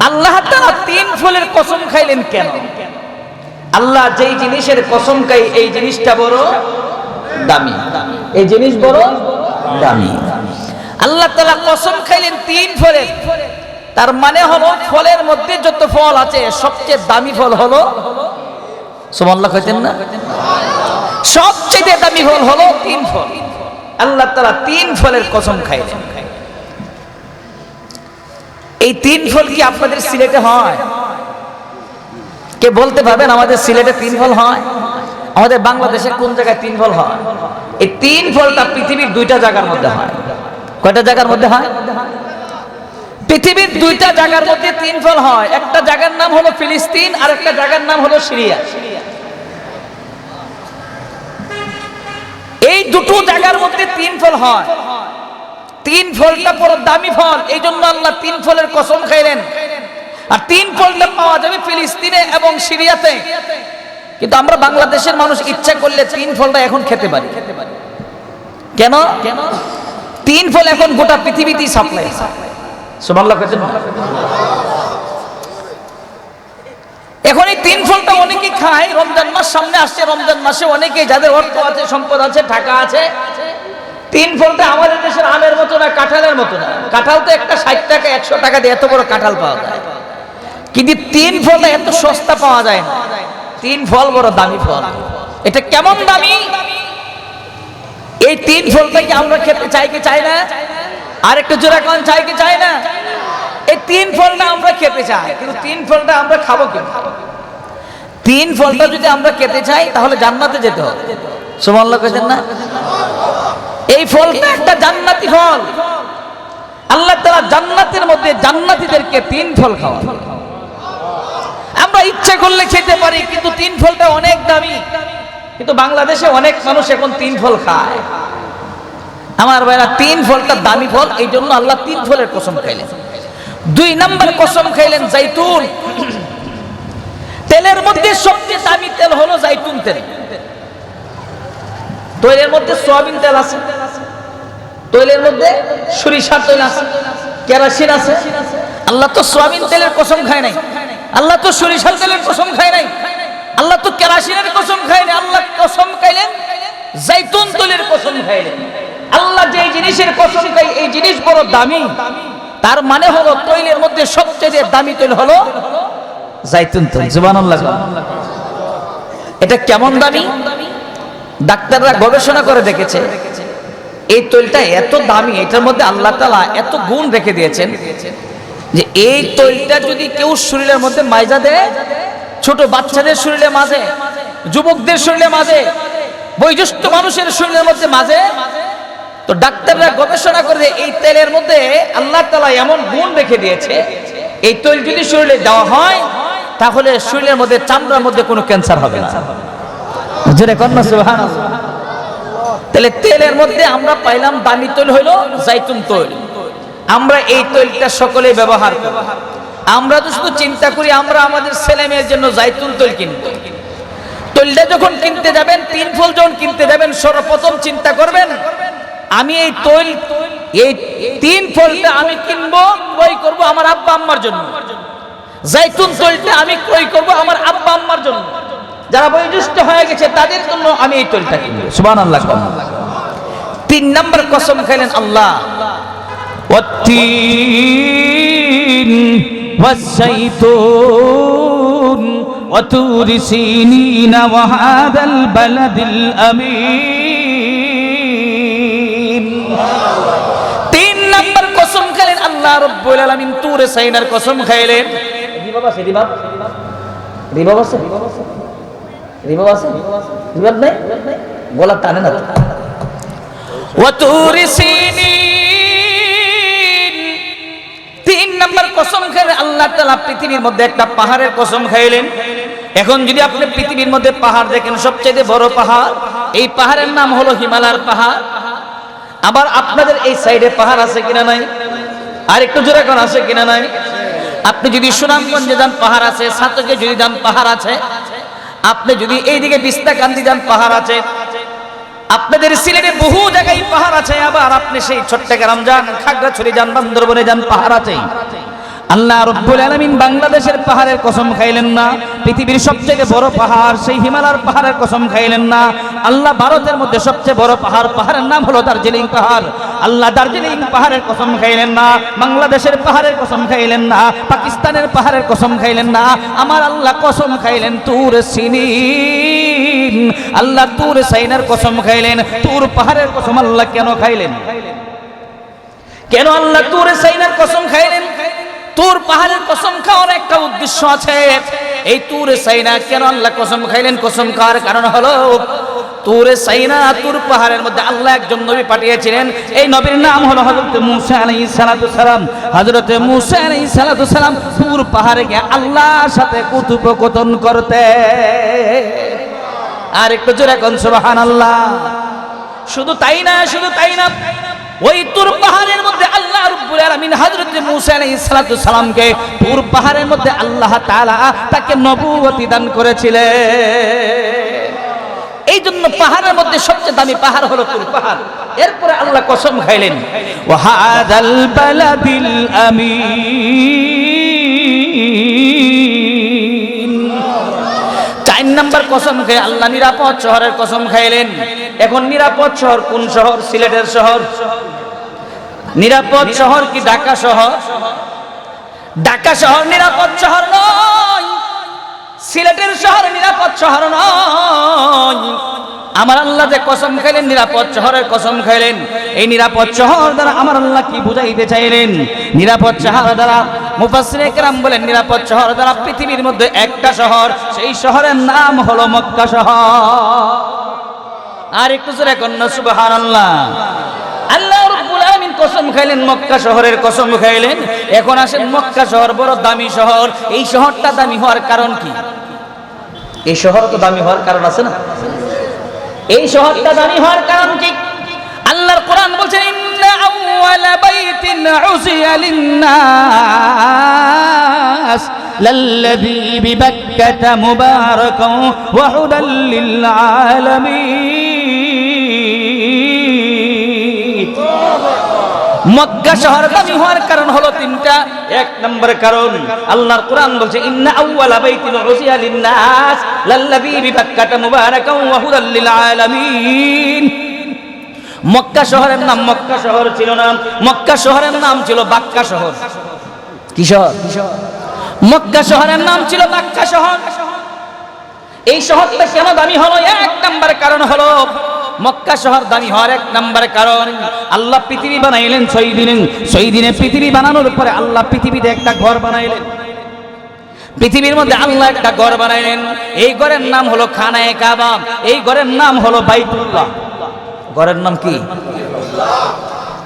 আল্লাহ তাআলা তিন ফলের কসম খাইলেন কেন? আল্লাহ যেই জিনিসের কসম খাই, এই জিনিসটা বড় দামি। এই জিনিস বড় দামি। আল্লাহ তাআলা কসম খাইলেন তিন ফলের। তার মানে হলো ফলের মধ্যে যত ফল আছে, সবচেয়ে দামি ফল হলো সুবহানাল্লাহ কইতেন না? সবচেয়ে দামি ফল হলো তিন ফল। আল্লাহ তাআলা তিন ফলের কসম খাইলেন। এই তিন ফল কি আপনাদের সিলেটে হয়? কে বলতে পারবেন আমাদের সিলেটে তিন ফল হয়? আমাদের বাংলাদেশে কোন জায়গায় তিন ফল হয়? এই তিন ফলটা পৃথিবীর দুইটা জায়গার মধ্যে হয়। কয়টা জায়গার মধ্যে হয়? পৃথিবীর দুইটা জায়গার মধ্যে তিন ফল হয়। একটা জায়গার নাম হলো ফিলিস্তিন আর একটা জায়গার নাম হলো সিরিয়া। এই দুটো জায়গার মধ্যে তিন ফল হয়। তিন ফলটা বড় দামি ফল এই জন্য আল্লাহ তিন ফলের কসম খাইলেন। আর তিন ফলটা পাওয়া যাবে ফিলিস্তিনে এবং সিরিয়াতে। কিন্তু আমরা বাংলাদেশের মানুষ ইচ্ছা করলে তিন ফলটা এখন খেতে পারি। কেন? কেন তিন ফল এখন গোটা পৃথিবীতেই সাপ্লাই কইছেন না? এখন এই তিন ফলটা অনেকে খায়, রমজান মাস সামনে আসছে, রমজান মাসে অনেকে যাদের অর্থ আছে, সম্পদ আছে, টাকা আছে তিন ফলটা আমাদের দেশের আমের মতো না, কাঁঠালের মতো না। কাঁঠাল তো একটা ষাট টাকা, একশো টাকা দিয়ে এত বড় কাঁঠাল পাওয়া যায়। কিন্তু তিন ফলটা এত সস্তা পাওয়া যায় না। তিন ফল বড় দামি ফল। এটা কেমন দামি? এই তিন ফলটা কি আমরা খেতে চাই কি চাই না? আর একটু জোড়া কোন, চাই কি চাই না? এই তিন ফলটা আমরা খেতে চাই, কিন্তু তিন ফলটা আমরা খাব কি? তিন ফলটা যদি আমরা খেতে চাই, তাহলে জান্নাতে যেতে হবে। সুবহানাল্লাহ কইছেন না? এই ফলটা একটা জান্নাতি ফল। আল্লাহ তাআলা জান্নাতের মধ্যে জান্নাতীদেরকে তিন ফল খাওয়া আমরা ইচ্ছা করলে খেতে পারি, কিন্তু তিন ফলটা অনেক দামি। কিন্তু বাংলাদেশে অনেক মানুষ এখন তিন ফল খায়। আমার ভাইরা, তিন ফলটা দামি ফল, এই জন্য আল্লাহ তিন ফলের কসম খাইলেন। দুই নম্বর কসম খাইলেন জাইতুন। তেলের মধ্যে সবচেয়ে দামি তেল হলো জাইতুন তেল। তৈলের মধ্যে সয়াবিন তেল আছে। তৈলের মধ্যে সরিষার তেল আছে, কেরাসিন আছে। আল্লাহ তো সয়াবিন তেলের কসম খায় নাই। আল্লাহ তো সরিষার তেলের কসম খায় নাই। আল্লাহ তো কেরাসিনের কসম খায় নাই। আল্লাহ কসম খাইলেন, জাইতুন তেলের কসম খাইলেন। আল্লাহ যে জিনিসের কসম খাই এই জিনিস বড় দামি। তার মানে হলো তৈলের মধ্যে সবচেয়ে দামি তৈল হলো জাইতুন তেল। সুবহানাল্লাহ এটা কেমন দামি? ডাক্তাররা গবেষণা করে দেখেছে। এই তৈলটা এত দামি, এটার মধ্যে আল্লাহ তালা এত গুণ রেখে দিয়েছেন যে এই তৈলটা যদি কেউ শরীরের মধ্যে মাইজা দেয়, ছোট বাচ্চাদের শরীরে মাঝে, যুবকদের শরীরে মাঝে, বয়োজ্যেষ্ঠ মানুষের শরীরের মধ্যে মাঝে, তো ডাক্তাররা গবেষণা করে এই তেলের মধ্যে আল্লাহ তালা এমন গুণ রেখে দিয়েছে, এই তৈল যদি শরীরে দেওয়া হয়, তাহলে শরীরের মধ্যে, চামড়ার মধ্যে কোনো ক্যান্সার হবে না। কন্যা সুবহানাল্লাহ। তাহলে তেলের মধ্যে আমরা পাইলাম দামি তৈল হইল জাইতুন তৈল। আমরা এই তৈলটা সকলে ব্যবহার করি। আমরা তো শুধু চিন্তা করি আমরা আমাদের ছেলে মেয়ের জন্য জাইতুন তৈল কিনবো। তৈলটা যখন কিনতে যাবেন, তিন ফুল যখন কিনতে যাবেন, সর্বপ্রথম চিন্তা করবেন, আমি এই তৈল, এই তিন ফলটা আমি কিনবো, ক্রয় করব আমার আব্বা আম্মার জন্য। জাইতুন তৈলটা আমি ক্রয় করব আমার আব্বা আম্মার জন্য। যারা বয়োজ্যেষ্ঠ হয়ে গেছে তাদের জন্য আমি এই তৈলটা কিনবো সুবহানাল্লাহ তিন নম্বর কসম খাইলেন আল্লাহ والتين والزيتون وتور سينين وهذا البلد الأمين তিন নম্বর কসম খাইলেন আল্লাহ রব্বুল আলামিন তুরে সাইনার কসম খাইলেন রিবাব আছে রিবাব রিবাব আছে রিবাব আছে রিবাব নাই? গলা টানে না তিন নম্বর কসম খাইলেন আল্লাহ তাআলা পৃথিবীর মধ্যে একটা পাহাড়ের কসম খাইলেন। এখন যদি আপনি পৃথিবীর মধ্যে পাহাড় দেখেন সবচেয়ে বড় পাহাড়, এই পাহাড়ের নাম হলো হিমালয়ের পাহাড়। আবার আপনাদের এই সাইডে পাহাড় আছে কিনা নাই? আর একটু জোরে কোন আছে কিনা নাই? আপনি যদি সুনামগঞ্জে যান, পাহাড় আছে। সাতকে যদি যান, পাহাড় আছে। আপনি যদি এইদিকে বিস্তাকান্দি যান, পাহাড় আছে। আপনাদের সিলেটে বহু জায়গায় পাহাড় আছে, আবার আপনি সেই চট্টগ্রাম যান খাগড়াছড়ি যান, বান্দরবনে যান, পাহাড় আছে আল্লাহ রব্বুল আলামিন বাংলাদেশের পাহাড়ের কসম খাইলেন না। পৃথিবীর সবচেয়ে বড় পাহাড়, সেই হিমালয়ের পাহাড়ের কসম খাইলেন না। আল্লাহ ভারতের মধ্যে সবচেয়ে বড় পাহাড়, পাহাড়ের নাম হলো দার্জিলিং পাহাড়। আল্লাহ দার্জিলিং পাহাড়ের কসম খাইলেন না, বাংলাদেশের পাহাড়ের কসম খাইলেন না, পাকিস্তানের পাহাড়ের কসম খাইলেন না। আমার আল্লাহ কসম খাইলেন তুর সিনিন। আল্লাহ তুর সাইনার কসম খাইলেন, তুর পাহাড়ের কসম আল্লাহ কেন খাইলেন? কেন আল্লাহ তুর সাইনার কসম খাইলেন? তোর পাহাড়ের কসম খাওয়ার একটা উদ্দেশ্য আছে। এই তুরে সাইনা কেন আল্লাহ কসম খাইলেন? কসম খাওয়ার কারণ হলো, তুরে সাইনা তুর পাহাড়ের মধ্যে আল্লাহ একজন নবী পাঠিয়েছিলেন। এই নবীর নাম হলো হযরত মুসা সালাতু সালাম। হযরত মুসা সালাতু সালাম তুর পাহাড়ে গিয়ে আল্লাহর সাথে কথোপকথন করতে। আর একটু জোরে কোন, সুবহানাল্লাহ। শুধু তাই না, শুধু তাই না। ওই তুর পাহাড়ের মধ্যে আল্লাহ রব্বুল আলামিন হযরত মূসা আলাইহিস সালাতু সালামকে তুর পাহাড়ের মধ্যে আল্লাহ তাআলা তাকে নবুয়তি দান করেছিলেন। এই জন্য পাহাড়ের মধ্যে সবচেয়ে দামি পাহাড় হলো তুর পাহাড়। এরপরে আল্লাহ কসম খাইলেন ওয়াহাদাল বালাদিল আমিন। চার নাম্বার কসম খেয়ে আল্লাহ নিরাপদ শহরের কসম খাইলেন। এখন নিরাপদ শহর কোন শহর? সিলেটের শহর। নিরাপদ শহর কি ঢাকা শহর? ঢাকা শহর নিরাপদ শহর নয়। সিলেটের শহর নিরাপদ শহর নয়। আমার আল্লাহ যে কসম খাইলেন, নিরাপদ শহরের কসম খাইলেন। এই নিরাপদ শহর দ্বারা আমার আল্লাহ কি বুঝাইতে চাইলেন? নিরাপদ শহর দ্বারা মুফাসসিরে কেরাম বলেন, নিরাপদ শহর দ্বারা পৃথিবীর মধ্যে একটা শহর, সেই শহরের নাম হলো মক্কা শহর। আর একটু জোরে কন্যা সুবহানাল্লাহ। আল্লাহ রব্বুল আমিন কসম খাইলেন, মক্কা শহরের কসম খাইলেন। এখন আসেন মক্কা শহর, বড় দামি শহর। এই শহরটা দামি হওয়ার কারণ কি? এই শহর তো দামি হওয়ার কারণ আছে না? এই শহরটা দামি হওয়ার কারণ কি? আল্লাহর কোরআন বলছেন ইন্না আউওয়ালা বাইতিন উযিয়া লিন্নাস। লাল্লাযী বিবাক্কাতা মুবারাকাও ওয়া হুদাল লিল আলামিন। মক্কা শহর দামি হওয়ার কারণ হলো তিনটা। এক নম্বর কারণ, আল্লাহর কোরআন বলছে, ইন্না আউওয়ালা বাইতিন উসিয়া লিন্নাস, লাল্লাযী বিবাক্কাতা মুবারাকান ওয়া হুদাল লিল আলামিন। মক্কা শহরের নাম মক্কা শহর ছিল না। মক্কা শহরের নাম ছিল বাক্কা শহর। কি শহর? মক্কা শহরের নাম ছিল বাক্কা শহর। এই শহরটা কেন দামি হলো? এক নাম্বার কারণ হলো মক্কা শহর দামি হওয়ার এক নাম্বার কারণ, আল্লাহ পৃথিবী বানাইলেন ছয় দিনে ছয় দিনে পৃথিবী বানানোর পরে আল্লাহ পৃথিবীতে একটা ঘর বানাইলেন। পৃথিবীর মধ্যে আল্লাহ একটা ঘর বানাইলেন। এই ঘরের নাম হলো খানায়ে কাবা। এই ঘরের নাম হলো বাইতুল্লাহ। ঘরের নাম কি?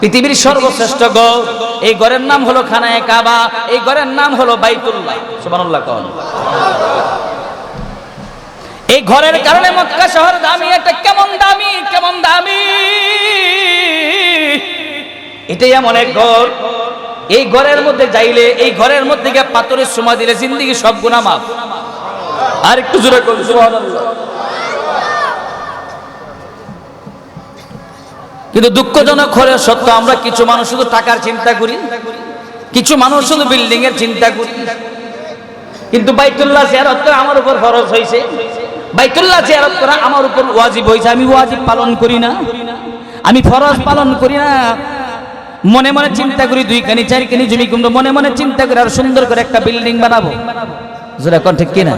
পৃথিবীর সর্বশ্রেষ্ঠ গড় এই ঘরের নাম হলো খানায়ে কাবা। এই ঘরের নাম হলো বাইতুল্লাহ। সুবহানাল্লাহ কোন। এই ঘরের কারণে মক্কা শহর দামি একটা কেমন দামি কেমন দামি? এটাই এমন এক ঘর। এই ঘরের মধ্যে যাইলে, এই ঘরের মধ্যে গিয়ে পাথরের সময় দিলে জিন্দিগি সব গুণা মাফ। আর একটু জোরে কিন্তু দুঃখজনক হলে সত্য আমরা কিছু মানুষ শুধু টাকার চিন্তা করি, কিছু মানুষ শুধু বিল্ডিং এর চিন্তা করি। কিন্তু বাইতুল্লাহ আমার উপর ফরজ হয়েছে বাইতুল্লাহ জিয়ারত করা আমার উপর ওয়াজিব হয়েছে, আমি ওয়াজিব পালন করি না। আমি ফরজ পালন করি না। মনে মনে চিন্তা করি দুই কানি চার কানি জমি কুমড়ো, মনে মনে চিন্তা করে, আর সুন্দর করে একটা বিল্ডিং বানাবো। জোরে কোন ঠিক কিনা?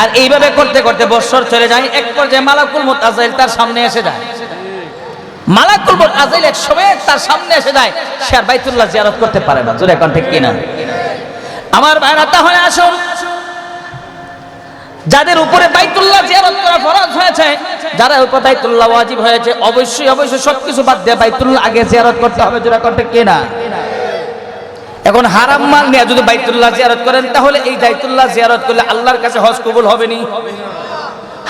আর এইভাবে করতে করতে বৎসর চলে যায়, এক পর্যায়ে মালাকুল মুতাজাইল তার সামনে এসে যায়। মালাকুল মুতাজাইল এক সময় তার সামনে এসে যায়, সে আর বাইতুল্লাহ জিয়ারত করতে পারে না। জোরে কোন ঠিক কিনা? আমার ভাইরা তাহলে আসুন। যাদের উপরে বাইতুল্লাহ জিয়ারত করা ফরজ হয়েছে, যারা উপর বাইতুল্লাহ ওয়াজিব হয়েছে, অবশ্যই অবশ্যই সবকিছু বাদ দিয়ে বাইতুল্লাহ আগে জিয়ারত করতে হবে জোরে কোন কে না? এখন হারাম মাল নিয়ে যদি বাইতুল্লাহ জিয়ারত করেন, তাহলে এই বাইতুল্লাহ জিয়ারত করলে আল্লাহর কাছে হজ কবুল হবে নি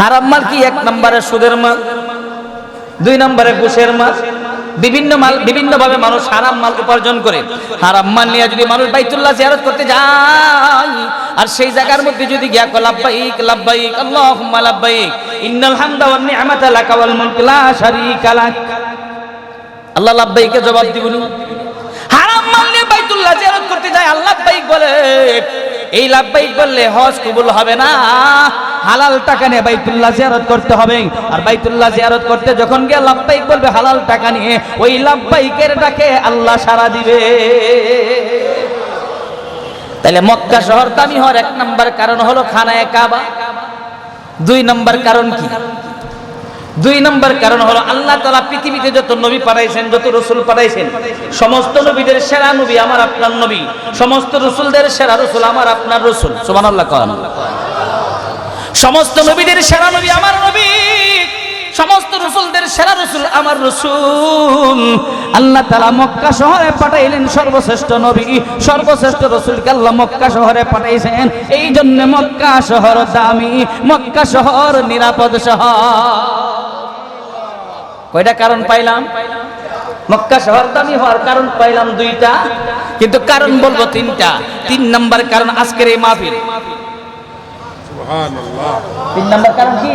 হারাম মাল কি? এক নম্বরে সুদের মাল, দুই নম্বরে ঘুষের মাল বিভিন্ন মাল, বিভিন্নভাবে মানুষ হারাম মাল উপার্জন করে। হারাম মাল নিয়ে যদি মানুষ বাইতুল্লাহ জিয়ারত করতে যায়, আর সেই জায়গার মধ্যে যদি গিয়া কো লাব্বাইক লাব্বাইক, আল্লাহুম্মা লাব্বাইক, ইন্নাল হামদা ওয়ান নি'মাতা লাকা ওয়াল মুলক, লা শারীকা লাক। আল্লাহ লাব্বাইকে জবাব দিবুন হারাম মাল নিয়ে বাইতুল্লাহ জিয়ারত করতে যায়, আল্লাহ লাব্বাইক বলে, এই লাব্বাইক বললে হজ কবুল হবে না। হালাল টাকা নিয়ে বাইতুল্লাহ জিয়ারত করতে হবে। আর বাইতুল্লাহ জিয়ারত করতে যখন গিয়ে লাভবাহিক বলবে, হালাল টাকা নিয়ে ওই লাভবাহিকের ডাকে আল্লাহ সারা দিবে। তাহলে মক্কা শহর দামি হওয়ার এক নম্বর কারণ হলো খানায় কাবা। দুই নম্বর কারণ কি? দুই নম্বর কারণ হলো আল্লাহ তালা পৃথিবীতে যত নবী পাঠাইছেন, যত রসুল পাঠাইছেন, সমস্ত নবীদের সেরা নবী আমার আপনার নবী, সমস্ত রসুলদের সেরা রসুল আমার আপনার রসুল। সুবান আল্লাহ। সমস্ত নবীদের সেরা নবী আমার নবী, সমস্ত রসুলদের সেরা রসুল আমার রসুল। আল্লাহ তালা মক্কা শহরে পাঠাইলেন সর্বশ্রেষ্ঠ নবী, সর্বশ্রেষ্ঠ রসুলকে আল্লাহ মক্কা শহরে পাঠাইছেন। এই জন্য মক্কা শহর দামি, মক্কা শহর নিরাপদ শহর। কয়টা কারণ পাইলাম? মক্কা শহর দামি হওয়ার কারণ পাইলাম দুইটা, কিন্তু কারণ বলব তিনটা। তিন নাম্বার কারণ আজকের এই মাহফিল। তিন নাম্বার কারণ কি?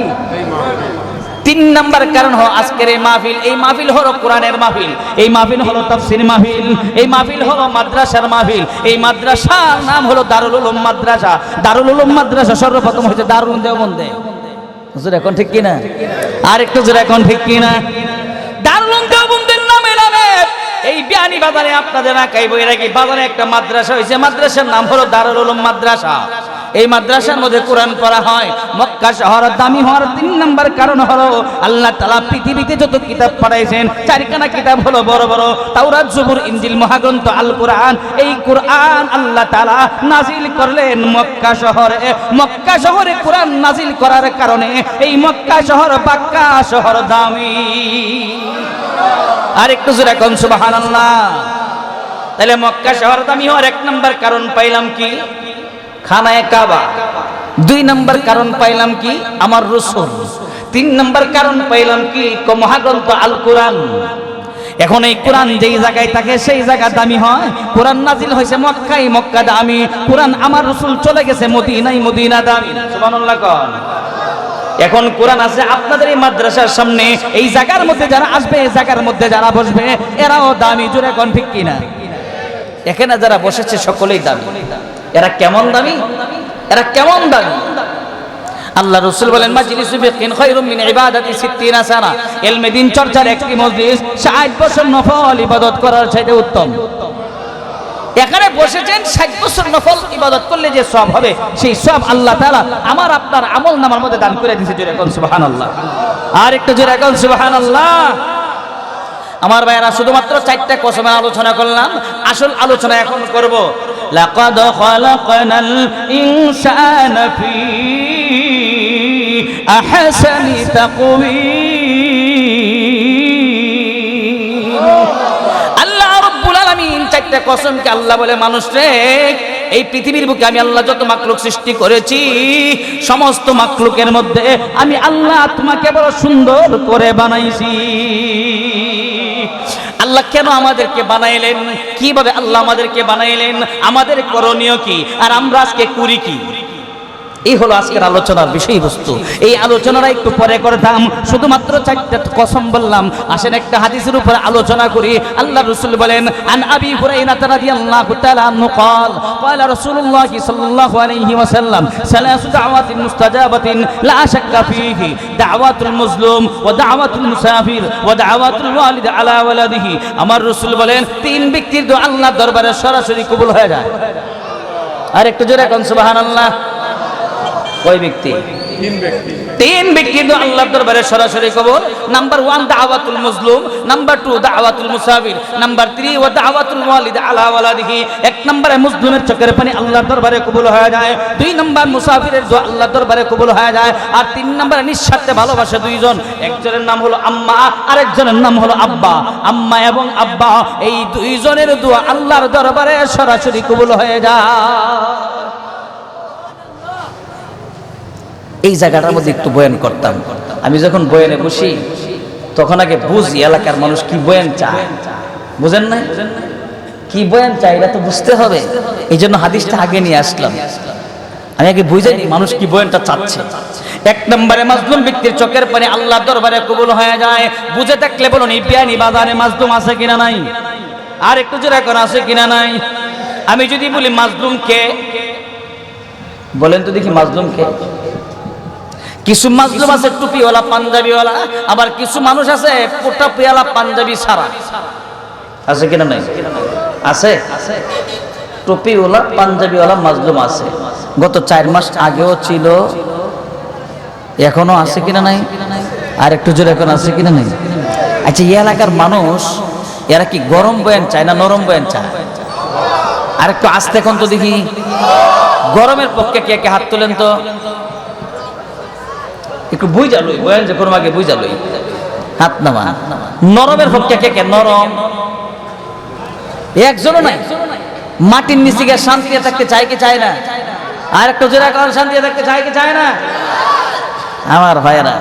তিন নাম্বার কারণ হলো আজকের এই মাহফিল। এই মাহফিল হলো কোরআনের মাহফিল। এই মাহফিল হলো তাফসির মাহফিল। এই মাহফিল হলো মাদ্রাসার মাহফিল। এই মাদ্রাসার নাম হলো দারুল উলুম মাদ্রাসা। দারুল উলুম মাদ্রাসা সর্বপ্রথম হয়েছে দারুল দেওবন্দে। হুজুর এখন ঠিক কিনা? আর একটু জোরে এখন ঠিক কিনা? দারুল উলুম দেওবন্দের নামে নামে এই বিয়ানি বাজারে আপনাদের একাই বই রাখি। বাজারে একটা মাদ্রাসা হয়েছে মাদ্রাসার নাম হলো দারুল উলুম মাদ্রাসা। এই মাদ্রাসার মধ্যে কোরআন পড়া হয়, মক্কা শহর দামি হওয়ার তিন নম্বর কারণ হলো আল্লাহ তালা পৃথিবীতে যত কিতাব পাঠাইছেন, চারিখানা কিতাব হলো বড় বড়, তাওরাত, জবুর ইঞ্জিল মহাগ্রন্থ আল কোরআন এই কোরআন আল্লাহ তালা নাজিল করলেন মক্কা শহরে। মক্কা শহরে কোরআন নাজিল করার কারণে এই মক্কা শহর বাক্কা শহর দামি। আর একটু জোরে কোন সুবহানাল্লাহ। তাহলে মক্কা শহর দামি হওয়ার এক নম্বর কারণ পাইলাম কি? খানায় কাবা। দুই নম্বর কারণ পাইলাম কি? আমার রসুল। তিন নম্বর কারণ পাইলাম কি? মহাগ্রন্থ আল কোরআন। এখন এই কোরআন যেই জায়গায় থাকে, সেই জায়গা দামি হয়। কোরআন নাজিল হয়েছে মক্কাই মক্কা দামি। কোরআন আমার রসুল চলে গেছে মদিনাই মদিনা দামি। এখন কোরআন আছে আপনাদের এই মাদ্রাসার সামনে। এই জায়গার মধ্যে যারা আসবে, এই জায়গার মধ্যে যারা বসবে, এরাও দামি। জোরে কোন ঠিক কিনা? এখানে যারা বসেছে, সকলেই দামি। এরা কেমন দামি? এরা কেমন দামি? আল্লাহ রসুল বলেন, মাজলিসু ফিকিন খায়রুম মিন ইবাদাতি 60 সানা ইলমে দিন চর্চার একটি মজলিস 60 বছর নফল ইবাদত করার চাইতে উত্তম। এখানে বসেছেন ষাট বছর নফল ইবাদত করলে যে সব হবে, সেই সব আল্লাহ তাআলা আমার আপনার আমল নামার মধ্যে দান করে দিয়েছে জোরে কোন সুবহানাল্লাহ। আর একটু জোরে কোন সুবহানাল্লাহ। আমার ভাইয়েরা, শুধুমাত্র চারটা কসমের আলোচনা করলাম, আসল আলোচনা এখন করব। লাকাদ খালাকনাল ইনসানা ফি আহসানি তাকওয়িম। আল্লাহ রাব্বুল আলামিন চারটা কসমকে আল্লাহ বলে, মানুষ রে, এই পৃথিবীর বুকে আমি আল্লাহ যত মাকলুক সৃষ্টি করেছি, সমস্ত মাকলুকের মধ্যে আমি আল্লাহ তোমাকে বড় সুন্দর করে বানাইছি। আল্লাহ কেন আমাদেরকে বানাইলেন? কীভাবে আল্লাহ আমাদেরকে বানাইলেন? আমাদের করণীয় কি? আর আমরা আজকে করি কি? এই হলো আজকের আলোচনার বিষয়বস্তু এই আলোচনাটা একটু পরে করতাম শুধুমাত্র চারটা কসম বললাম আসেন একটা হাদিসের উপরে আলোচনা করি আল্লাহ রাসূল বলেন আন আবি হুরায়রা রাদিয়াল্লাহু তাআলা আনহু قال قال رسول الله صلى الله عليه وسلم ثلاث دعوات مستجابة لا شك فيه دعوات المظلوم ودعوات المسافر ودعوات الوالد على ولده আমার রাসূল বলেন তিন ব্যক্তির দোয়া আল্লাহর দরবারে সরাসরি কবুল হয়ে যায় আর একটু জোরে কোন সুবহানাল্লাহ কয় ব্যক্তি? তিন ব্যক্তি। আল্লাহর দরবারে সরাসরি কবর। নাম্বার ওয়ান দাওয়াতুল মুসলিম নাম্বার টু দাওয়াতুল মুসাফির নাম্বার থ্রি ও দাওয়াতুল ওয়ালিদ আলা ওয়ালাদিহি। এক নম্বরে মুসলিমের চোখের পানি আল্লাহর দরবারে কবুল হয়ে যায়। দুই নম্বর মুসাফিরের দোয়া আল্লাহর দরবারে কবুল হয়ে যায়। আর তিন নম্বরে নিঃস্বার্থে ভালোবাসে দুইজন। একজনের নাম হলো আম্মা আরেকজনের নাম হলো আব্বা। আম্মা এবং আব্বা এই দুইজনের দোয়া আল্লাহর দরবারে সরাসরি কবুল হয়ে যায়। এই জায়গাটার মধ্যে একটু বয়ান করতাম। আমি যখন বয়ানে বসি, তখন আগে বুঝি এলাকার মানুষ কি বয়ান চায়। বুঝেন না কি বয়ান চায়, এটা তো বুঝতে হবে। এই জন্য হাদিসটা আগে নিয়ে আসলাম। আমি আগে বুঝাইনি মানুষ কি বয়ানটা চাচ্ছে। এক নম্বরে মাজলুম ব্যক্তির চোখের পানি আল্লাহ দরবারে কবুল হয়ে যায়। বুঝে থাকলে বলুন, এই বিয়ানি বাজারে মাজলুম আছে কিনা নাই? আর একটু জোরে এখন আছে কিনা নাই? আমি যদি বলি, মাজলুম কে? বলেন তো দেখি মাজলুমকে কিছু মাজলুম আছে টুপিওয়ালা, পাঞ্জাবিওয়ালা, আবার কিছু মানুষ আছে পোটা পিয়ালা পাঞ্জাবি ছাড়া। আছে কিনা নাই? আছে? টুপিওয়ালা, পাঞ্জাবিওয়ালা, মাজলুম আছে। গত চার মাস আগেও ছিল, এখনও আছে কিনা নাই? আর একটু জোরে এখন আছে কিনা নাই? আচ্ছা এই এলাকার মানুষ, এরা কি গরম বয়ান চায় না নরম বয়ান চায়? আর একটু আসতে এখন তো দেখি। গরমের পক্ষে কে কে হাত তোলেন তো? একটু বুঝ যালই বয়ান যে কোনো আগে বুঝ যালই হাত নামা নরমের পক্ষে কে কে? নরম। একজনও নাই। মাটির নিচে গিয়ে শান্তিতে থাকতে চায় কি চায় না? আর একটু জোরে কারণ শান্তিতে থাকতে চায় কি চায় না? আমার ভাইয়েরা,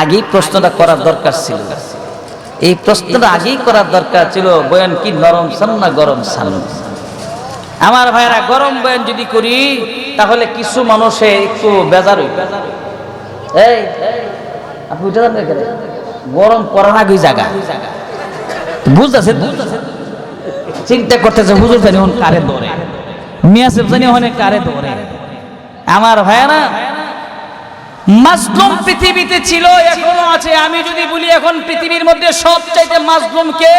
আগেই প্রশ্নটা করার দরকার ছিল। এই প্রশ্নটা আগেই করার দরকার ছিল, বয়ান কি নরম সান না গরম সান? আমার ভাইয়েরা, গরম বয়ান যদি করি, তাহলে কিছু মানুষে একটু বেজার হইবে। এই আপনি উঠে এখানে। গরম জায়গা। বুঝতেছে চিন্তা করতেছে, হুজুর জানি হন কারে মিয়া সাহেব জানি কারে আমার ভাইয়েরা মাজলুম পৃথিবীতে ছিল, এখনও আছে। আমি যদি বলি এখন পৃথিবীর মধ্যে সবচাইতে মাজলুম কে?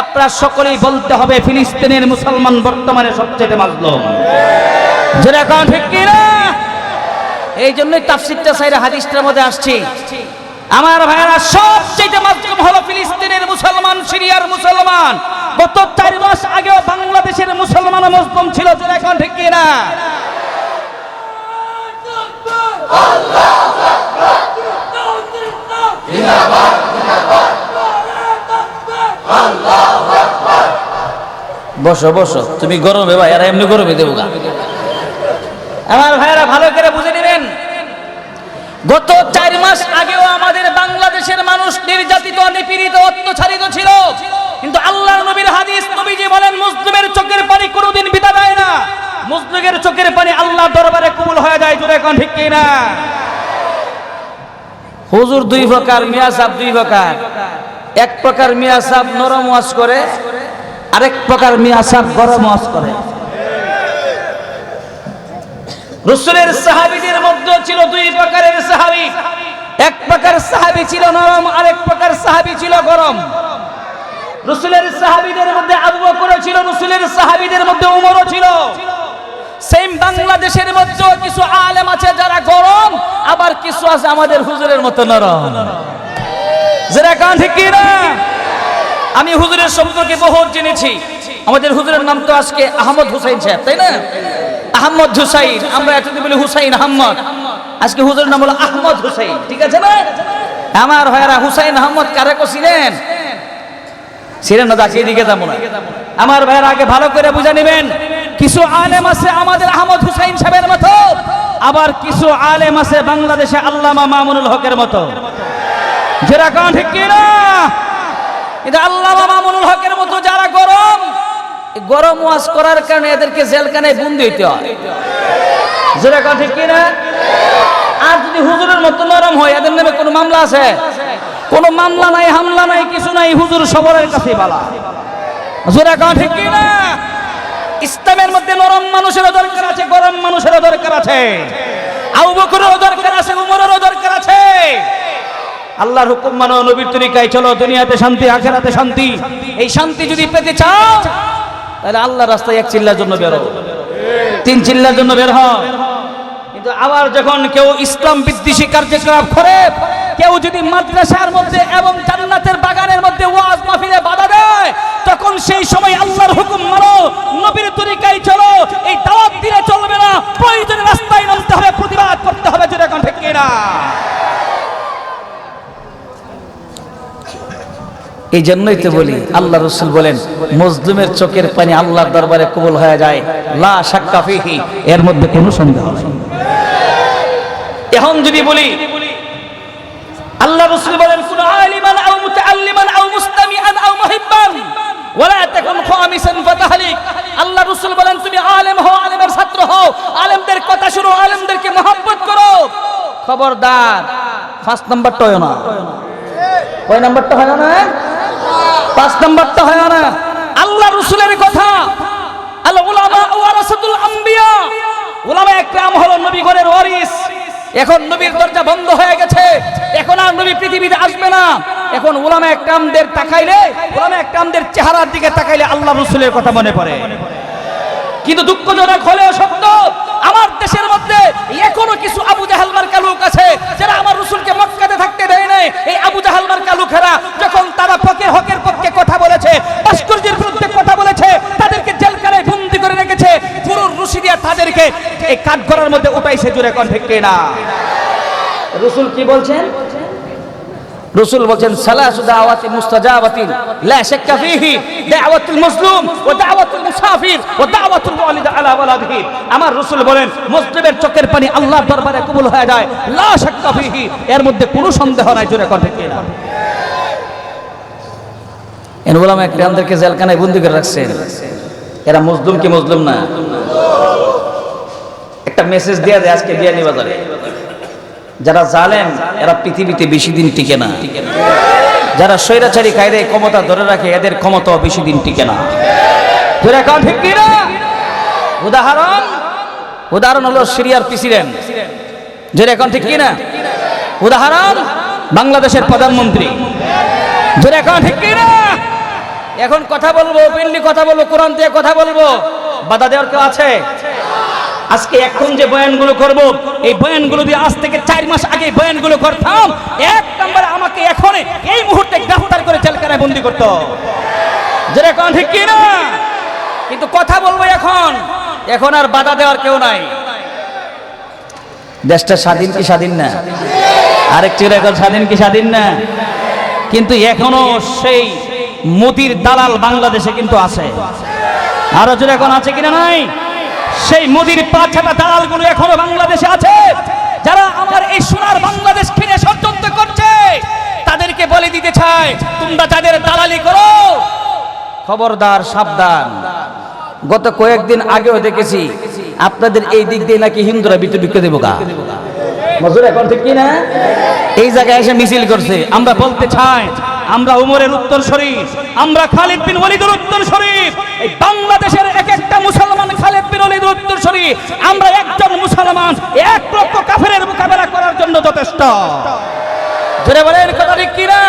আপনারা সকলেই বলতে হবে, ফিলিস্তিনের মুসলমান বর্তমানে সবচাইতে মাজলুম। এখন ঠিক কি না এই জন্যই তাফসিরটা সাইরা হাদিসটার মধ্যে আসছে। আমার ভাইয়েরা সবচেয়ে মাজলুম হলো ফিলিস্তিনের মুসলমান সিরিয়ার মুসলমান। গত চার মাস আগেও বাংলাদেশের মুসলমান মুসলিম ছিল যেটা এখন ঠিক কি না? বসো বসো। তুমি গরমে ভাই আর এমনি গরমে দেবো আমার ভাইয়েরা ভালো করে বুঝে গত চার মাস আগেও আমাদের বাংলাদেশের মানুষ নির্যাতিত, নিপীড়িত, অত্যাচারিত ছিল। কিন্তু আল্লাহর নবীর হাদিস নবীজি বলেন, মুসলিমের চোখের পানি কোনোদিন বিতা না। মুসলিমের চোখের পানি আল্লাহ দরবারে কবুল হয়ে যায়, জোরে এখন ঠিক না হুজুর দুই প্রকার, মিয়া সাহেব দুই প্রকার। এক প্রকার মিয়া সাহেব নরম ওয়াজ করে, আরেক প্রকার মিয়া সাহেব গরম ওয়াজ করে। রসুলের সাহাবীদের মধ্যে ছিল দুই প্রকারের সাহাবী। এক প্রকার সাহাবী ছিল নরম, আরেক প্রকার সাহাবী ছিল গরম। রসুলের সাহাবীদের মধ্যে আবু বকর ছিল, রসুলের সাহাবিদের মধ্যে উমরও ছিল। সেম বাংলাদেশের মধ্যেও কিছু আলেম আছে যারা গরম, আবার কিছু আছে আমাদের হুজুরের মতো নরম। যারা কান ঠিক না? আমি হুজুরের সম্পর্কে বহুত জেনেছি। আমাদের হুজুরের নাম তো আজকে আহমদ হুসাইন সাহেব, তাই না? আহমদ হুসাইন, আমরা এতদিন বলি হুসাইন আহমদ। আজকে হুজুরের নাম হলো আহমদ হুসাইন, ঠিক আছে না? আমার ভাইয়ারা, হুসাইন আহমদ কারে ছিলেন? ছিলেন না তাকে এদিকে যাব না। আমার ভাইয়ের, আগে ভালো করে বুঝে নেবেন, কিছু আলেম আছে আমাদের আহমদ হুসাইন সাহেবের মতো, আবার কিছু আলেম আছে বাংলাদেশে আল্লামা মামুনুল হকের মতো। যেটা কান ঠিক কি না? কিন্তু আল্লামা মামুনুল হকের মতো যারা গরম এই গরম ওয়াজ করার কারণে এদেরকে জেলখানায় বন্দি হইতে হয়। কান ঠিক কি না আর যদি হুজুরের মতো নরম হয়, এদের নামে কোনো মামলা আছে? কোনো মামলা নাই, হামলা নাই, কিছু নাই, হুজুর সবরের কাছে বালা। জোরে কান ঠিক কি না ইসলামের মধ্যে নরম মানুষেরও দরকার আছে, গরম মানুষেরও দরকার আছে। আবু বকরেরও দরকার আছে, উমরেরও দরকার আছে। আল্লাহর হুকুম মানো, নবীর তরিকায় চলো, দুনিয়াতে শান্তি, আখেরাতে শান্তি। এই শান্তি যদি পেতে চাও তাহলে আল্লাহ রাস্তায় এক চিল্লার জন্য বেরো তিন চিল্লার জন্য বের হও কিন্তু আবার যখন কেউ ইসলাম বিদ্বেষী কার্যকলাপ করে, কেউ যদি মাদ্রাসার মধ্যে এবং জান্নাতের বাগানের মধ্যে ওয়াজ মাহফিলে বাধা দেয়, তখন সেই সময় আল্লাহর হুকুম মানো, নবীর তরিকায় চলো, এই দাওয়াত দিলে চলবে না, প্রয়োজনে রাস্তায় নামতে হবে, প্রতিবাদ করতে হবে যেটা ঠিক কিনা? এই জন্যই তো বলি, আল্লাহ রসুল বলেন মজলুমের চোখের পানি আল্লাহর দরবারে কবুল হয়ে যায়, লা শাক্কা এর মধ্যে কোনো সন্দেহ নেই। এখন যদি বলি, আল্লাহ রসুল বলেন কুন আলিমান আও মুতাআল্লিমান আও মুস্তামিআন আও মুহিব্বান, ওয়ালা তাকুন খামিসান ফাতাহলিক। আল্লাহ রসুল বলেন, তুমি আলেম হও, আলেমের ছাত্র হও, আলেমদের কথা শুনো, আলেমদেরকে মহব্বত করো। খবরদার, ফার্স্ট নাম্বারটা হয় না। কয় নাম্বারটা হয় না? পাঁচ নম্বর তো হয় না। আল্লাহ রসুলের কথা। আল উলামা ওয়ারাসাতুল আম্বিয়া। উলামা একরাম হলো নবীগণের ওয়ারিস। এখন নবীর দরজা বন্ধ হয়ে গেছে। এখন আর নবী পৃথিবীতে আসবে না। এখন উলামা একরামদের তাকাইলে, উলামা একরামদের চেহারার দিকে তাকাইলে আল্লাহ রসুলের কথা মনে পড়ে। কিন্তু দুঃখজনক হলেও সত্য, আমার দেশের মধ্যে এখনও কিছু আবু জাহাল মার্কা লোক আছে, যারা আমার রসুলকে মক্কাতে থাকতে দেয় নাই। এই আবু জাহাল মার্কা লোকেরা যখন তারা পক্ষে হকের পক্ষে কথা বলেছে ভাস্কর্যের বিরুদ্ধে কথা বলেছে, তাদেরকে জেলখানায় বন্দি করে রেখেছে, পুরো রুশি দিয়া তাদেরকে এই কাঠগড়ার মধ্যে উঠাইছে জুড়ে কন ঠিক না? রসুল কি বলছেন? রসুল বলছেন, সালাসু দাওয়াতি মুস্তাজাবাতিন, লা শাক্কা ফীহি, দাওয়াতুল মাজলুম ওয়া দাওয়াতুল মুসাফির ওয়া দাওয়াতুল ওয়ালিদ আলা ওয়ালাদিহি আমার রসুল বলেন মুসলিমের চোখের পানি আল্লাহর দরবারে কবুল হয়ে যায়। লা শাক্কা ফীহি, এর মধ্যে কোনো সন্দেহ নাই জুড়ে কন ঠিক না? এন ওলামা একরামদেরকে জেলখানায় বন্দি করে রাখছেন। এরা মজলুম কি মজলুম না? একটা মেসেজ দেয়া যায় আজকে বিয়ানি বাজারে যারা জালেম, এরা পৃথিবীতে বেশি দিন টিকে না। যারা স্বৈরাচারী কায়দায় ক্ষমতা ধরে রাখে, এদের ক্ষমতাও বেশি দিন টিকে না। কন? উদাহরণ? উদাহরণ হলো সিরিয়ার প্রেসিডেন্ট। যেটা এখন ঠিক কি না উদাহরণ? বাংলাদেশের প্রধানমন্ত্রী। জোরে এখন ঠিক কি না এখন কথা বলব ওপেনলি কথা বলব, কোরআন দিয়ে কথা বলব। বাধা দেওয়ার কেউ আছে? আজকে এখন যে বয়ানগুলো করব, এই বয়ানগুলো দিয়ে আজ থেকে চার মাস আগে বয়ানগুলো করতাম। এক নম্বরে আমাকে এখন এই মুহূর্তে গ্রেফতার করে জেলখানায় বন্দি করতো এখন ঠিক কি না কিন্তু কথা বলব এখন। এখন আর বাধা দেওয়ার কেউ নাই। দেশটা স্বাধীন কি স্বাধীন না? আরেকটি রেকর্ড স্বাধীন কি স্বাধীন না? কিন্তু এখনও সেই মোদির দালাল বাংলাদেশে কিন্তু আছে। আরও এখন আছে কিনা নাই? সেই মোদির পাঁচটা দালালগুলো এখনও বাংলাদেশে আছে। যারা আমার এই সোনার বাংলাদেশ কিনে ষড়যন্ত্র করছে তাদেরকে বলে দিতে চায় তোমরা তাদের দালালি করো। খবরদার সাবধান। গত কয়েকদিন আগেও দেখেছি আপনাদের এই দিক দিয়ে নাকি হিন্দুরা বিক্রি দেবো গা। মজুর এখন ঠিক কি না এই জায়গায় এসে মিছিল করছে আমরা বলতে চাই আমরা উমরের উত্তর শরীফ, আমরা খালিদ বিন ওয়ালিদের উত্তর শরীফ, এই বাংলাদেশের এক একটা মুসলমান খালিদ বিন ওয়ালিদের উত্তর শরীফ, আমরা একজন মুসলমান, এক লক্ষ কাফেরের মোকাবেলা করার জন্য যথেষ্ট। জোরে বলেন, কথা ঠিক কিনা?